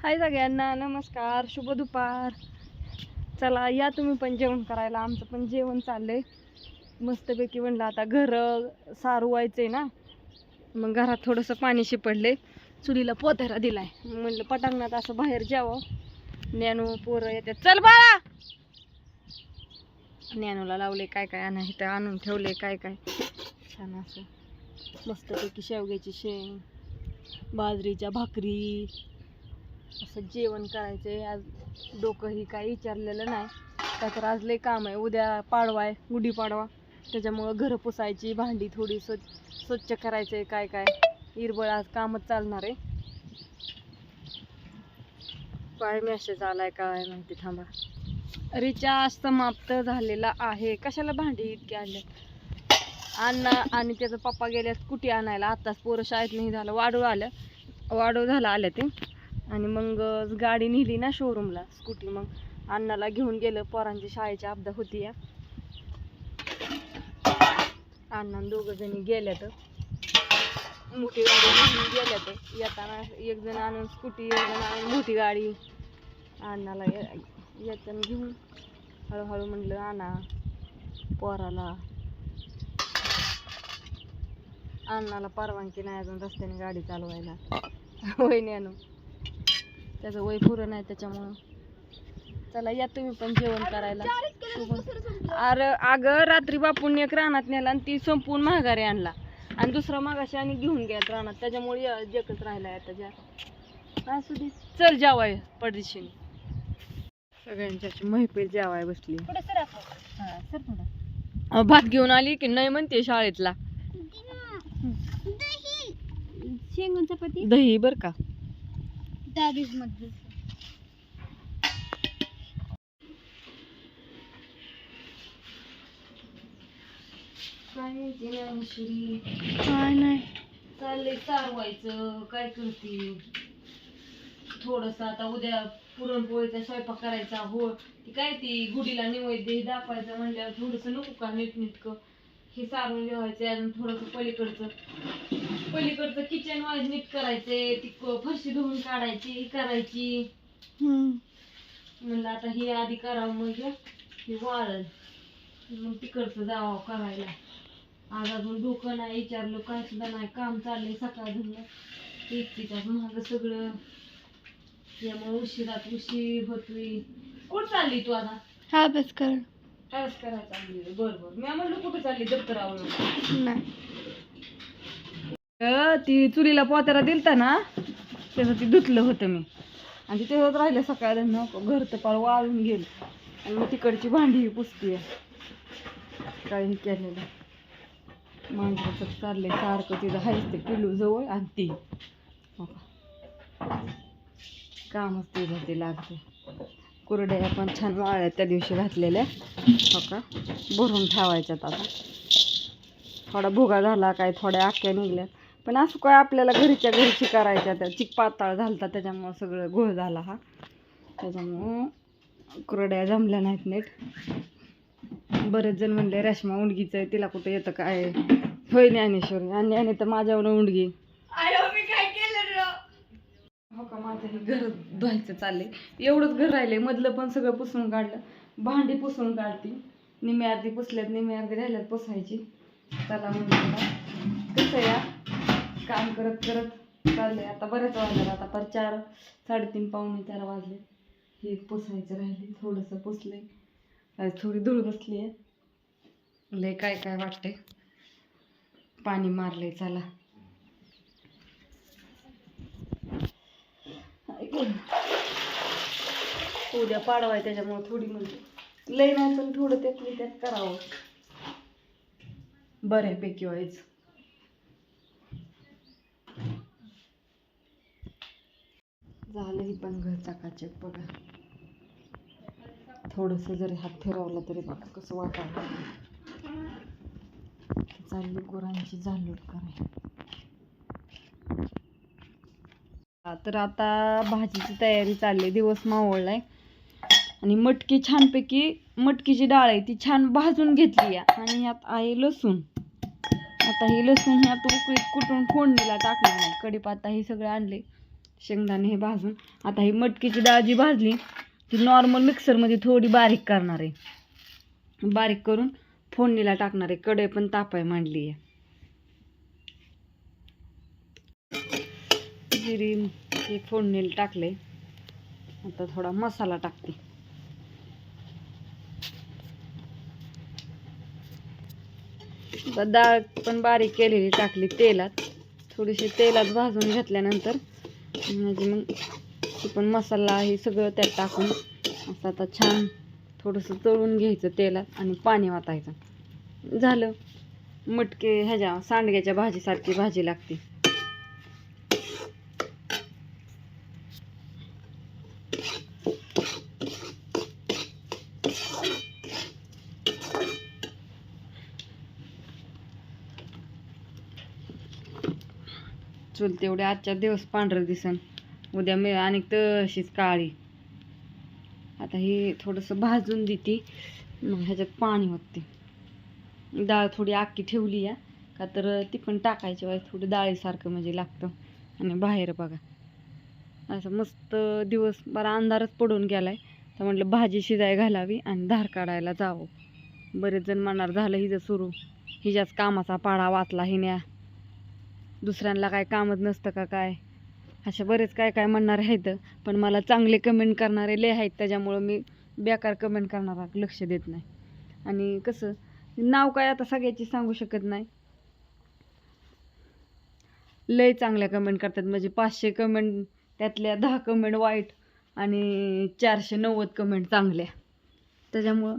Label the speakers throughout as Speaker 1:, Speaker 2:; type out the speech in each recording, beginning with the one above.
Speaker 1: हाय सगळ्यांना नमस्कार शुभ दुपार. चला या तुम्ही पण जेवण करायला. आमचं पण जेवण चाललंय. मस्तपैकी म्हणलं आता घर आहे ना. मग घरात थोडंसं पाणी शिपडले चुलीला पोतायला दिलाय. म्हणलं पटांगणात असं बाहेर जावं. ज्ञानू पोरं येतात. चल बाळा! ज्ञानूला लावले काय काय आणा इथं आणून ठेवले काय काय. छान असं. मस्तपैकी शेवग्याची शेंग बाजरीच्या भाकरी असं जेवण करायचंय. आज डोकंही काही काय विचारलेलं नाही. का तर आज लय काम आहे. उद्या पाडवा आहे गुढी पाडवा. त्याच्यामुळं घरं पुसायची भांडी थोडी स्वच्छ स्वच्छ करायचंय काय काय. इरबळ आज कामच चालणार आहे. काय मेसेज आलाय काय माहिती थांबा. रिचार्ज समाप्त झालेला आहे. कशाला भांडी इतकी आणले अण्णा आणि त्याचा पप्पा गेल्यास कुठे आणायला? आत्ताच पोरं शाळेत नाही झालं. वाढू आलं वाढू झालं आलं ते. आणि मग गाडी नेली ना शोरूमला स्कूटी मग. अण्णाला घेऊन गेलं पोरांची शाळेची अपदा होती. या अण्णा दोघं जणी गेल्या तर मोठी गाडी घेऊन गेल्या तर येताना एक जण आणून स्कूटी एक जण आणून मोठी गाडी. अण्णाला येताना घेऊन हळूहळू म्हणलं आणा पोराला अण्णाला परवानगी नाही अजून रस्त्याने गाडी चालवायला. वय आणू त्याचं वय पुरं नाही त्याच्यामुळं. चला या तुम्ही पण जेवण करायला. अरे अगं रात्री बापून एक रानात नेला आणि ती संपून महागारी आणला. आणि दुसरा मागाशी आणि घेऊन गेला रानात. त्याच्यामुळे जगच राहिला आता ज्या. असू दे चल जावाय पडदिशीने सगळ्यांची अशी मैफिल जेवाय बसली. भात घेऊन आली की नाही म्हणते शाळेतला.
Speaker 2: शेंगून चपाती?
Speaker 1: दही बर का.
Speaker 2: डावीसमध्ये.
Speaker 1: काय
Speaker 2: नाही.
Speaker 1: चाललंय चारवायचं. काय करते? थोडस आता उद्या पुरणपोळीचा स्वयंपाक करायचा. हो ती काय ती गुढीला निवैद्य दाखवायचं म्हणल्यावर थोडस नको का नीट नीटकं हे सारून ठेवायचं अजून थोडस पलीकडचं. पलीकडचं किचन वाईज नीट करायचंय ती फरशी धुवून काढायची करायची. म्हणलं आता हे आधी करावं मग हे वाळल. मग तिकडचं जावं करायला. आज अजून डोकं नाही विचारलं काय सुद्धा नाही काम चाललंय सकाळ धरलं एकटीच्याच महाग सगळं. त्यामुळे उशिरात उशीर होतोय. कुठं चालली तू आता?
Speaker 2: हा अभ्यास कर.
Speaker 1: काय करायला चालली बरोबर मी म्हणलं कुठे चालली? दप्तरावर.
Speaker 2: नाही
Speaker 1: ती चुलीला पोत्याला दिलता ना त्याचं ती धुतलं होतं मी. आणि ते तेव्हाच राहिलं सकाळ घर तर पार वाळून गेलं. आणि मग तिकडची भांडी पुसतीये. काही केलेलं? माणसाचं चाललंय सारखं तिथं हायच ते पिलू जवळ आणि ती. कामच तिथं ते लागते कुरड्या पण छान वाळ्या त्या दिवशी घातलेल्या. हो का? भरून ठेवायच्यात आता. थोडा भुगा झाला काय थोड्या आख्या निघल्या. पण असं काय आपल्याला घरीच्या घरीची करायच्या त्या चिक पाताळ झालता त्याच्यामुळं सगळं घोळ झाला हा. त्याच्यामुळं कुरड्या जमल्या नाहीत नीट. बरेच जण म्हणले रेशमा उंडगीचं आहे तिला कुठं येतं काय? होय ज्ञानेश्वरी. आणि आणि तर माझ्यावर उंडगी. हो का? माझं हे घर धुवायचं चाललंय. एवढंच घर राहिलंय. मधलं पण सगळं पुसून काढलं. भांडी पुसून काढती. निम्मी अर्धी पुसल्यात निम्मी अर्धी राहिल्यात पुसायची. चला म्हणजे कसं या? काम करत करत चाललंय. आता बऱ्याच वाजलं आता पर चार साडेतीन पावणे चार वाजले. हे पुसायचं राहिले थोडंसं पुसलंय. थोडी धूळ बसली आहे लय काय काय वाटतंय. पाणी मारलंय. चला. उद्या पाडवाय त्याच्यामुळे थोडी म्हणजे लय नाही पण थोडं त्यातली त्यात करावं. बऱ्यापैकी व्हायचं झालं ही पण घर चाकाचक बघा. थोडंसं जरी हात फिरवला तरी बघा कसं वाटायला चालली गुरांची झालूट करायला हा, तर आता भाजीची तयारी चालली दिवस मावळला आहे आणि मटकी छानपैकी मटकीची डाळ आहे ती छान भाजून घेतली आहे आणि यात आहे लसूण. आता हे लसूण ह्यात उकळीत कुटून फोडणीला टाकणार नाही. कढीपाता हे सगळे आणले शेंगदाणे हे भाजून. आता ही मटकीची डाळ जी भाजली ती नॉर्मल मिक्सरमध्ये थोडी बारीक करणार आहे. बारीक करून फोडणीला टाकणार आहे. कढई पण तापाय मांडली आहे. जिरी हे फोडणीला टाकले. आता थोडा मसाला टाकते. आता डाळ पण बारीक केलेली टाकली तेलात. थोडीशी तेलात भाजून घेतल्यानंतर म्हणजे मग ते पण मसाला हे सगळं त्यात टाकून असं आता छान थोडंसं तळून घ्यायचं तेलात आणि पाणी वाटायचं. झालं. मटके ह्याच्या सांडग्याच्या भाजीसारखी भाजी लागते. चूल तेवढे आजच्या दिवस पांढरं दिसन. उद्या मी आणि तशीच काळी. आता हे थोडंसं भाजून देते. मग ह्याच्यात पाणी होते डाळ थोडी आखी ठेवली या का तर ती पण टाकायची वेळेस थोडी डाळीसारखं म्हणजे लागतं. आणि बाहेर बघा. असं मस्त दिवस बरा अंधारच पडून गेला आहे तर म्हटलं भाजी शिजाय घालावी आणि धार काढायला जावं. बरेच जण म्हणणार झालं हिचं सुरू. हिच्याच कामाचा पाडा वाचला हिन्या दुसऱ्यांना काय कामच नसतं का काय? अशा बरेच काय काय म्हणणार आहेत. पण मला चांगले कमेंट करणारे लय आहेत. त्याच्यामुळं मी बेकार कमेंट करणारा लक्ष देत नाही. आणि कसं नाव काय आता सगळ्याची सांगू शकत नाही. लय चांगल्या कमेंट करतात. म्हणजे पाचशे कमेंट त्यातल्या दहा कमेंट वाईट आणि चारशे नव्वद कमेंट चांगल्या. त्याच्यामुळं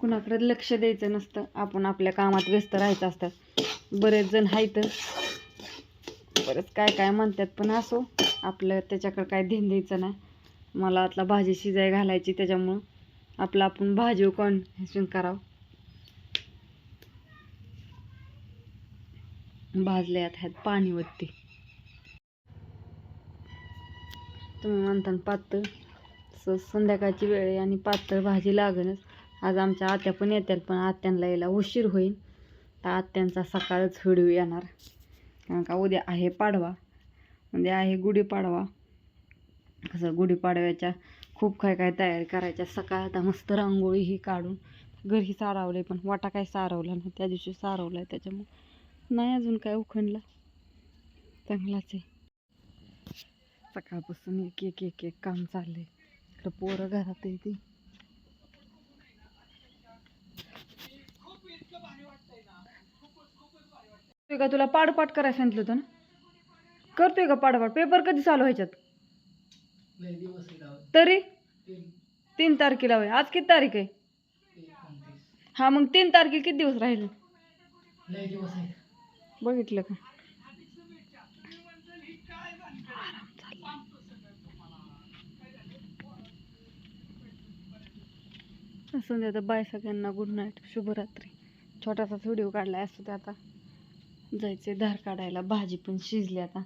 Speaker 1: कुणाकडे लक्ष द्यायचं नसतं. आपण आपल्या कामात व्यस्त राहायचं असतात बरेच जण आहेत. परत काय काय म्हणतात पण असो आपलं त्याच्याकडं काय ध्यान द्यायचं नाही. मला आतला भाजी शिजाय घालायची त्याच्यामुळं. आपलं आपण भाजी कोण हेसून करावं? भाजले आता ह्यात पाणी वरती तुम्ही म्हणता पातळ. स संध्याकाळची वेळ आहे आणि पातळ भाजी लागणच आज आमच्या आत्या पण येतात पण आत्यांना यायला उशीर होईल. तर आत्यांचा सकाळच व्हिडिओ येणार. का उद्या आहे पाडवा. उद्या आहे गुढीपाडवा कसं गुढीपाडव्याच्या खूप काय काय तयारी करायच्या. सकाळ आता मस्त रांगोळी ही काढून घरी सारवले पण वाटा काय सारवला नाही. त्या दिवशी सारवला आहे त्याच्यामुळे नाही अजून काय उखंडला. चांगलाच आहे. सकाळपासून एक एक एक एक काम आहे इकडं पोरं घरात येते ती करतोय का तुला पाडपाट करायला सांगितलं होतं ना? करतोय का पाडपाट पेपर कधी चालू व्हायच्यात? तरी? तीन. तारखेला होय. आज किती तारीख आहे? हा मग तीन तारखेला किती दिवस राहिले? बघितलं का आराम चाललाय. असं दे आता बाय सगळ्यांना. गुड नाईट शुभरात्री. छोटासाच व्हिडिओ काढलाय असं ते आता. जायचे धार काढायला. भाजी पण शिजली आता.